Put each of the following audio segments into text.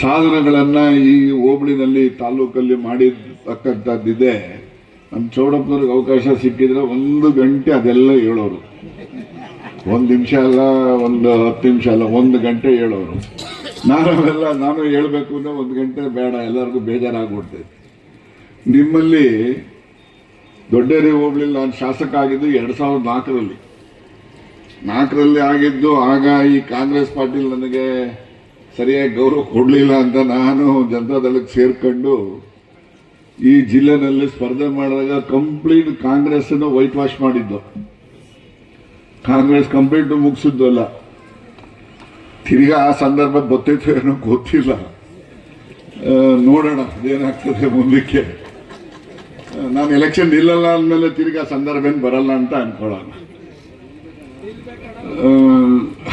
ಸಾಧನೆಗಳನ್ನು ಈ ಹೋಬಳಿನಲ್ಲಿ ತಾಲೂಕಲ್ಲಿ ಮಾಡಿರ್ತಕ್ಕಂಥದ್ದಿದೆ. ನಮ್ಮ ಚೌಡಪ್ಪನವ್ರಿಗೆ ಅವಕಾಶ ಸಿಕ್ಕಿದ್ರೆ ಒಂದು ಗಂಟೆ ಅದೆಲ್ಲ ಹೇಳೋರು. ಒಂದು ನಿಮಿಷ ಅಲ್ಲ, ಒಂದು ಹತ್ತು ನಿಮಿಷ ಅಲ್ಲ, ಒಂದು ಗಂಟೆ ಹೇಳೋರು. ನಾನು ಅವೆಲ್ಲ ನಾನು ಹೇಳಬೇಕು ಅಂದ್ರೆ ಒಂದು ಗಂಟೆ ಬೇಡ, ಎಲ್ಲರಿಗೂ ಬೇಜಾರಾಗ್ಬಿಡ್ತೈತೆ. ನಿಮ್ಮಲ್ಲಿ ದೊಡ್ಡೇರಿ ಹೋಗ್ಲಿ ನಾನು ಶಾಸಕ ಆಗಿದ್ದು ಎರಡು ಸಾವಿರದ ನಾಲ್ಕರಲ್ಲಿ. ನಾಲ್ಕರಲ್ಲಿ ಆಗಿದ್ದು ಆಗ ಈ ಕಾಂಗ್ರೆಸ್ ಪಾರ್ಟಿಲಿ ನನಗೆ ಸರಿಯಾಗಿ ಗೌರವ ಕೊಡಲಿಲ್ಲ ಅಂತ ನಾನು ಜನತಾದಳಕ್ಕೆ ಸೇರ್ಕೊಂಡು ಈ ಜಿಲ್ಲೆನಲ್ಲಿ ಸ್ಪರ್ಧೆ ಮಾಡಿದಾಗ ಕಂಪ್ಲೀಟ್ ಕಾಂಗ್ರೆಸ್ ಅನ್ನು ವೈಟ್ ವಾಶ್ ಮಾಡಿದ್ದು. ಕಾಂಗ್ರೆಸ್ ಕಂಪ್ಲೀಟ್ ಮುಗಿಸಿದ್ದು ಅಲ್ಲ. ತಿರ್ಗಾ ಆ ಸಂದರ್ಭ ಗೊತ್ತಿತ್ತು ಏನೋ ಗೊತ್ತಿಲ್ಲ. ನೋಡೋಣ, ಅದೇನಾಗ್ತದೆ ಮುಂದಕ್ಕೆ. ನಾನು ಎಲೆಕ್ಷನ್ ನಿಲ್ಲಲ್ಲ ಅಂದಮೇಲೆ ತಿರ್ಗಾ ಸಂದರ್ಭ ಏನು ಬರಲ್ಲ ಅಂತ ಅನ್ಕೊಳ್ಳೋಣ.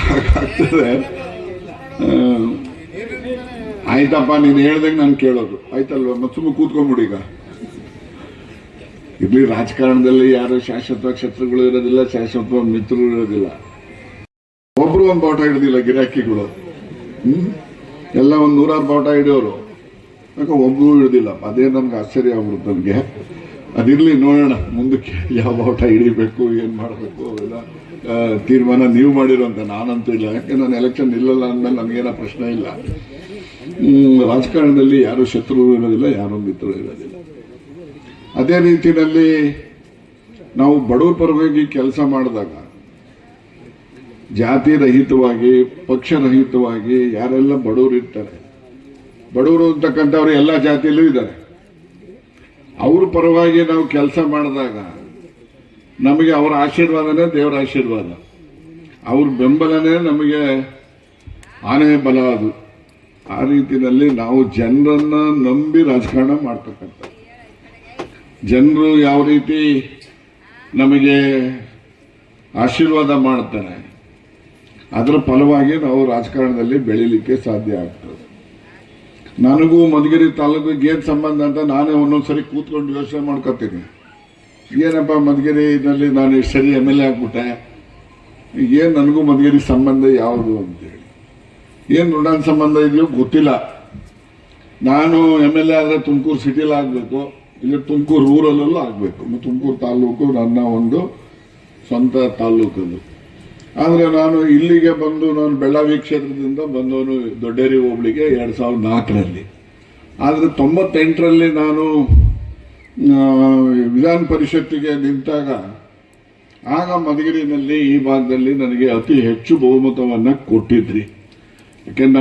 ಹಾಗಾಗ್ತದೆ. ಆಯ್ತಪ್ಪ, ನೀನು ಹೇಳ್ದಂಗೆ ನಾನು ಕೇಳೋದು. ಆಯ್ತಲ್ವ? ಮತ್ತೆ ಸುಮ್ಮನೆ ಕೂತ್ಕೊಂಡ್ಬಿಡಿ ಈಗ. ಇಲ್ಲಿ ರಾಜಕಾರಣದಲ್ಲಿ ಯಾರು ಶಾಶ್ವತ ಶತ್ರುಗಳು ಇರೋದಿಲ್ಲ, ಶಾಶ್ವತ ಮಿತ್ರರು ಇರೋದಿಲ್ಲ. ಒಬ್ರು ಒಂದು ಬಾಟ ಹಿಡಿದಿಲ್ಲ ಗಿರಾಕಿಗಳು. ಎಲ್ಲ ಒಂದು ನೂರಾರು ಬಾಟ ಹಿಡಿಯೋರು. ಯಾಕೆ ಒಬ್ರು ಹಿಡಿದಿಲ್ಲ. ಅದೇ ನಮ್ಗೆ ಆಶ್ಚರ್ಯ ಆಗ್ಬಿಡುತ್ತೆ ನನಗೆ. ಅದಿರ್ಲಿ ನೋಡೋಣ, ಮುಂದಕ್ಕೆ ಯಾವ ಔಟ ಹಿಡಿಬೇಕು, ಏನು ಮಾಡಬೇಕು, ಅವೆಲ್ಲ ತೀರ್ಮಾನ ನೀವು ಮಾಡಿರೋ ಅಂತ ನಾನಂತೂ ಇಲ್ಲ. ಯಾಕೆ, ನಾನು ಎಲೆಕ್ಷನ್ ಇಲ್ಲಲ್ಲ ಅಂದ್ಮೇಲೆ ನನಗೇನೋ ಪ್ರಶ್ನೆ ಇಲ್ಲ. ರಾಜಕಾರಣದಲ್ಲಿ ಯಾರು ಶತ್ರು ಇರೋದಿಲ್ಲ, ಯಾರು ಮಿತ್ರರು ಇರೋದಿಲ್ಲ. ಅದೇ ರೀತಿಯಲ್ಲಿ ನಾವು ಬಡವ್ರ ಪರವಾಗಿ ಕೆಲಸ ಮಾಡಿದಾಗ, ಜಾತಿ ರಹಿತವಾಗಿ, ಪಕ್ಷ ರಹಿತವಾಗಿ ಯಾರೆಲ್ಲ ಬಡವರು ಇರ್ತಾರೆ, ಬಡವರು ಅಂತಕ್ಕಂಥವ್ರು ಎಲ್ಲ ಜಾತಿಯಲ್ಲೂ ಇದ್ದಾರೆ. ಅವ್ರ ಪರವಾಗಿ ನಾವು ಕೆಲಸ ಮಾಡಿದಾಗ ನಮಗೆ ಅವರ ಆಶೀರ್ವಾದನೇ ದೇವರ ಆಶೀರ್ವಾದ. ಅವ್ರ ಬೆಂಬಲನೇ ನಮಗೆ ಆನೆ ಬಲ ಅದು. ಆ ರೀತಿಯಲ್ಲಿ ನಾವು ಜನರನ್ನ ನಂಬಿ ರಾಜಕಾರಣ ಮಾಡ್ತಕ್ಕಂಥ ಜನರು ಯಾವ ರೀತಿ ನಮಗೆ ಆಶೀರ್ವಾದ ಮಾಡ್ತಾರೆ, ಅದರ ಫಲವಾಗಿ ನಾವು ರಾಜಕಾರಣದಲ್ಲಿ ಬೆಳೀಲಿಕ್ಕೆ ಸಾಧ್ಯ ಆಗ್ತದೆ. ನನಗೂ ಮಧುಗಿರಿ ತಾಲೂಕಿಗೆ ಏನು ಸಂಬಂಧ ಅಂತ ನಾನೇ ಒಂದೊಂದ್ಸರಿ ಕೂತ್ಕೊಂಡು ಯೋಚನೆ ಮಾಡ್ಕೊತೀನಿ. ಏನಪ್ಪ ಮಧುಗಿರಿನಲ್ಲಿ ನಾನು ಎಷ್ಟು ಸರಿ ಎಂ ಎಲ್ ಎ ಆಗ್ಬಿಟ್ಟೆ? ಏನು ನನಗೂ ಮಧುಗಿರಿ ಸಂಬಂಧ ಯಾವುದು ಅಂತೇಳಿ. ಏನು ನೋಡೋಣ ಸಂಬಂಧ ಇದೆಯೋ ಗೊತ್ತಿಲ್ಲ. ನಾನು ಎಂ ಎಲ್ ಎ ಆದರೆ ತುಮಕೂರು ಸಿಟಿಲಿ ಆಗಬೇಕು, ಇಲ್ಲ ತುಮಕೂರು ರೂರಲ್ಲೂ ಆಗಬೇಕು. ತುಮಕೂರು ತಾಲೂಕು ನನ್ನ ಒಂದು ಸ್ವಂತ ತಾಲೂಕದು. ಆದರೆ ನಾನು ಇಲ್ಲಿಗೆ ಬಂದು ನಾನು ಬೆಳ್ಳಾವಿ ಕ್ಷೇತ್ರದಿಂದ ಬಂದವನು ದೊಡ್ಡೇರಿ ಹೋಬಳಿಗೆ ಎರಡು ಸಾವಿರದ ನಾಲ್ಕರಲ್ಲಿ. ಆದರೆ ತೊಂಬತ್ತೆಂಟರಲ್ಲಿ ನಾನು ವಿಧಾನ ಪರಿಷತ್ತಿಗೆ ನಿಂತಾಗ, ಆಗ ಮಧುಗಿರಿನಲ್ಲಿ ಈ ಭಾಗದಲ್ಲಿ ನನಗೆ ಅತಿ ಹೆಚ್ಚು ಬಹುಮತವನ್ನು ಕೊಟ್ಟಿದ್ರಿ. ಯಾಕೆಂದ್ರೆ